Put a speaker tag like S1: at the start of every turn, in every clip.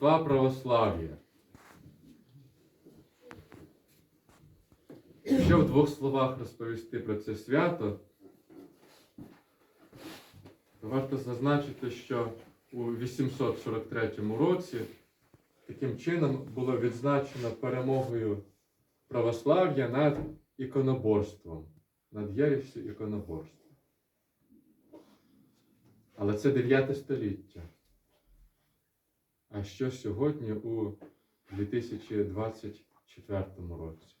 S1: Рождества православ'я. Якщо в двох словах розповісти про це свято, то варто зазначити, що у 843 році таким чином було відзначено перемогою православ'я над іконоборством, над єресю іконоборства. Але це 9 століття. А що сьогодні у 2024 році?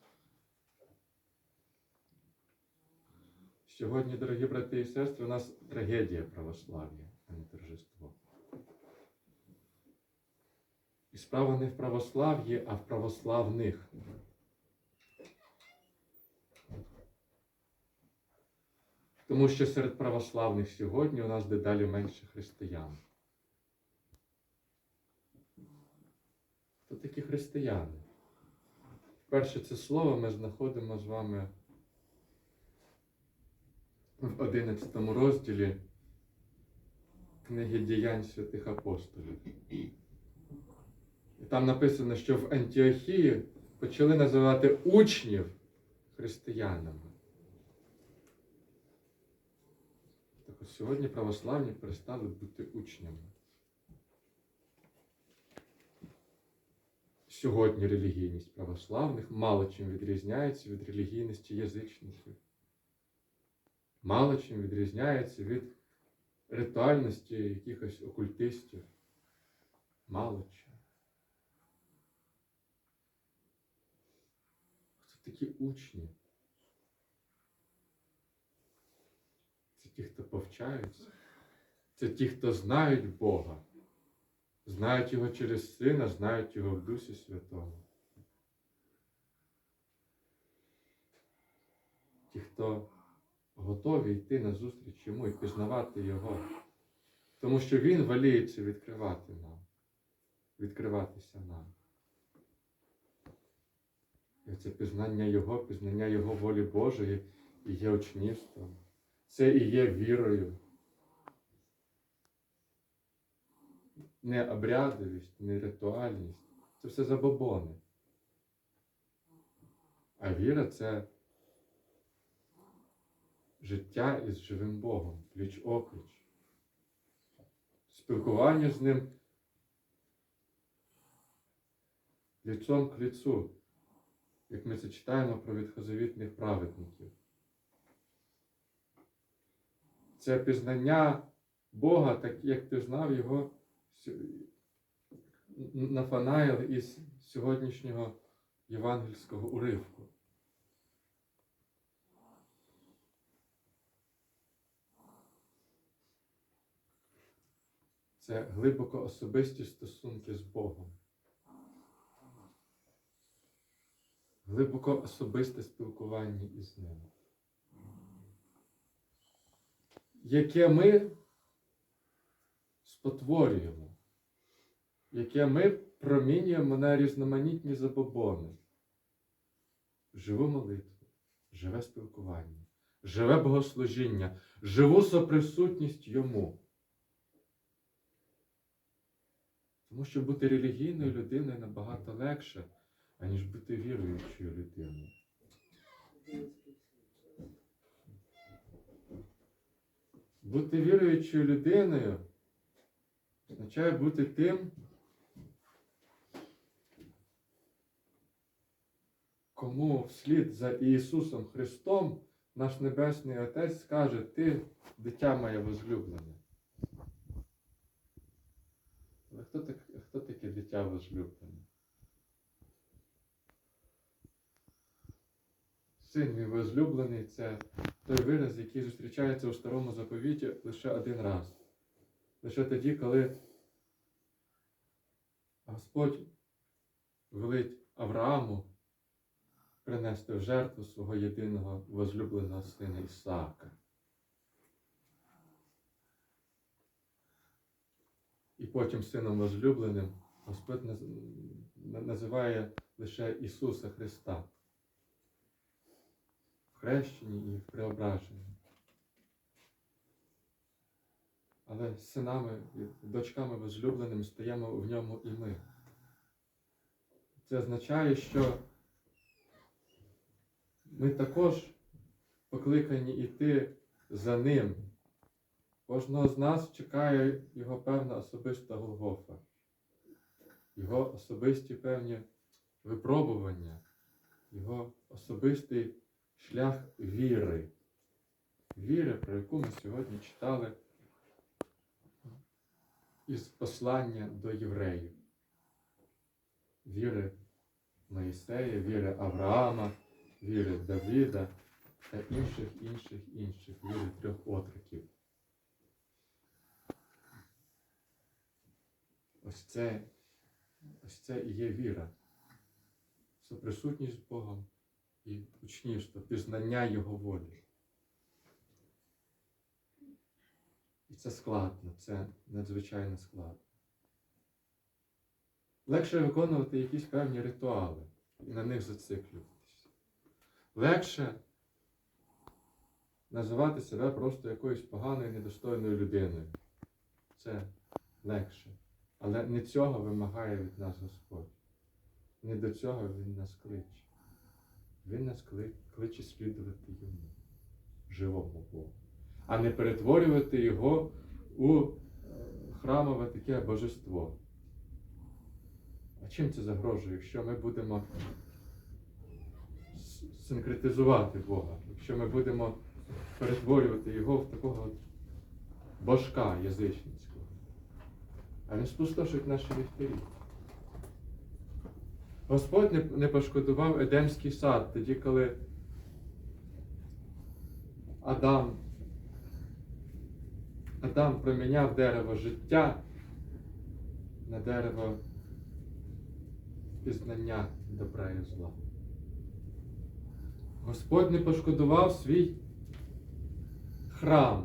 S1: Сьогодні, дорогі брати і сестри, у нас трагедія православ'я, а не торжество. І справа не в православ'ї, а в православних. Тому що серед православних сьогодні у нас дедалі менше християн. Хто такі християни? Перше це слово ми знаходимо з вами в 11 розділі книги діянь святих апостолів. І там написано, що в Антіохії почали називати учнів християнами. Так от сьогодні православні перестали бути учнями. Сьогодні релігійність православних мало чим відрізняється від релігійності язичників. Мало чим відрізняється від ритуальності якихось окультистів. Мало чим. Це такі учні. Це ті, хто повчаються. Це ті, хто знають Бога. Знають Його через Сина, знають Його в Дусі Святому. Ті, хто готові йти на зустріч йому і пізнавати Його. Тому що Він воліється відкривати нам, відкриватися нам. І це пізнання Його, пізнання Його волі Божої і є учнівством. Це і є вірою. Не обрядовість, не ритуальність. Це все забобони. А віра це життя із живим Богом, пліч опліч. Спілкування з ним ліцом к ліцу, як ми це читаємо про відхозавітних праведників. Це пізнання Бога, так як пізнав його Нафанаїл із сьогоднішнього євангельського уривку. Це глибоко особисті стосунки з Богом. Глибоко особисте спілкування із Ним. Яке ми спотворюємо, яке ми промінюємо на різноманітні забобони. Живу молитву, живе спілкування, живе богослужіння, живу соприсутність йому. Тому що бути релігійною людиною набагато легше, аніж бути віруючою людиною. Бути віруючою людиною означає бути тим, кому вслід за Ісусом Христом наш Небесний Отець скаже, ти дитя моє возлюблене. Але хто, так, хто таке дитя возлюблене? Син мій возлюблений це той вираз, який зустрічається у старому заповіті лише один раз. Лише тоді, коли Господь велить Аврааму принести в жертву свого єдиного возлюбленого сина Ісаака. І потім сином возлюбленим Господь називає лише Ісуса Христа в хрещенні і в преображенні. але синами дочками возлюбленими стаємо в ньому і ми. Це означає, що ми також покликані йти за ним. Кожного з нас чекає його певна особиста Голгофа, його особисті певні випробування, його особистий шлях віри. Віри, про яку ми сьогодні читали із послання до євреїв. Віри Моїсея, віри Авраама, віри Давіда та інших, інших, інших віри трьох отроків. Ось це, ось це і є віра. Соприсутність з Богом і учнівство, пізнання Його волі. І це складно, це надзвичайно складно. Легше виконувати якісь певні ритуали і на них зациклюватися. Легше називати себе просто якоюсь поганою, недостойною людиною. Це легше. Але не цього вимагає від нас Господь. Не до цього Він нас кличе. Він нас кличе слідувати йому, живому Богу, а не перетворювати його у е, храмове таке божество. А чим це загрожує, якщо ми будемо синкретизувати Бога, якщо ми будемо перетворювати його в такого божка язичницького, а не спустошить наші ліхтарі? Господь не пошкодував Едемський сад тоді, коли Адам, Адам проміняв дерево життя на дерево пізнання добра і зла. Господь не пошкодував свій храм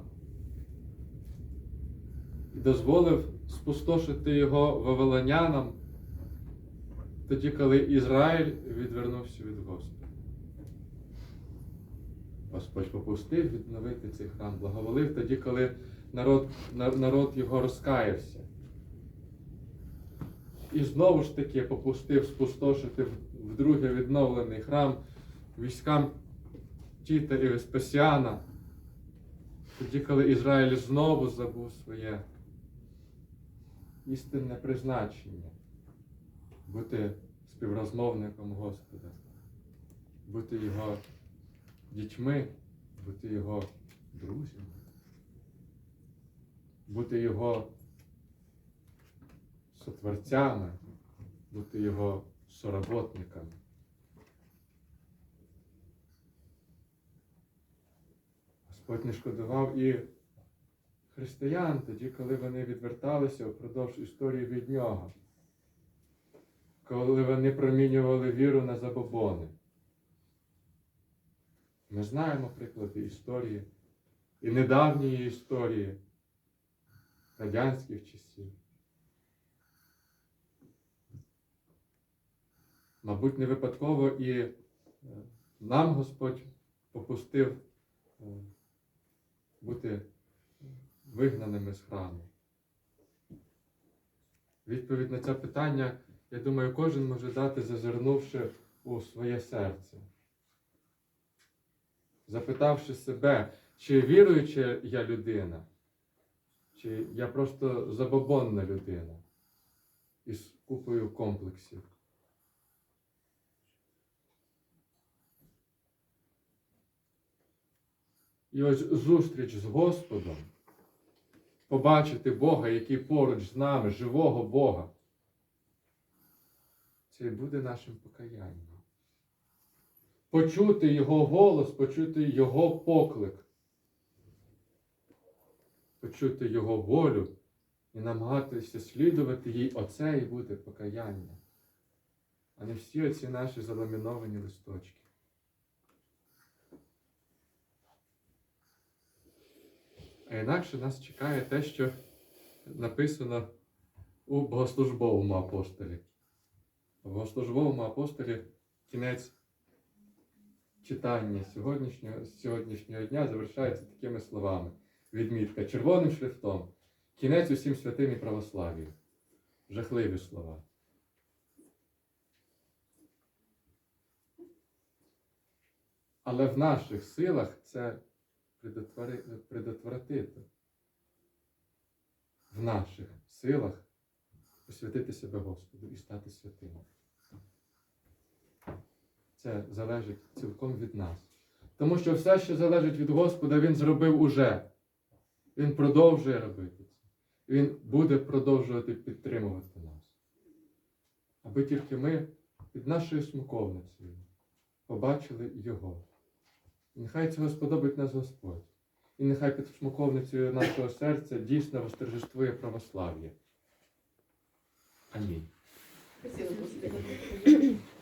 S1: і дозволив спустошити його вавилонянам тоді, коли Ізраїль відвернувся від Господа. Господь попустив відновити цей храм, благоволив тоді, коли народ, народ його розкаявся. І знову ж таки попустив спустошити вдруге відновлений храм військам Тіта і Веспасіана, тоді, коли Ізраїль знову забув своє істинне призначення бути співрозмовником Господа, бути Його дітьми, бути Його друзями, бути Його сотворцями, бути Його соработниками. Господь не шкодував і християн тоді, коли вони відверталися впродовж історії від нього коли вони промінювали віру на забобони. Ми знаємо приклади історії і недавньої історії радянських часів. Мабуть, не випадково і нам Господь попустив е, бути вигнаними з храму. Відповідь на це питання я думаю, кожен може дати, зазирнувши у своє серце. Запитавши себе, чи віруюча я людина, чи я просто забобонна людина із купою комплексів. І ось зустріч з Господом, побачити Бога, який поруч з нами, живого Бога. Це і буде нашим покаянням. Почути Його голос, почути Його поклик, почути Його волю і намагатися слідувати їй оце і буде покаяння, а не всі оці наші заламіновані листочки. А інакше нас чекає те, що написано у богослужбовому апостолі. В богослужбовому апостолі кінець читання сьогоднішнього, сьогоднішнього дня завершається такими словами. Відмітка червоним шрифтом. Кінець усім святим і православ'ю. Жахливі слова. Але в наших силах це предотвратити. В наших силах посвятити себе Господу і стати святим. Це залежить цілком від нас. Тому що все, що залежить від Господа, Він зробив уже. Він продовжує робити це. Він буде продовжувати підтримувати нас. Аби тільки ми під нашою смоковницею побачили Його. Нехай цього сподобить нас Господь. І нехай під смоковницею нашого серця дійсно восторжествує православ'я. Амінь.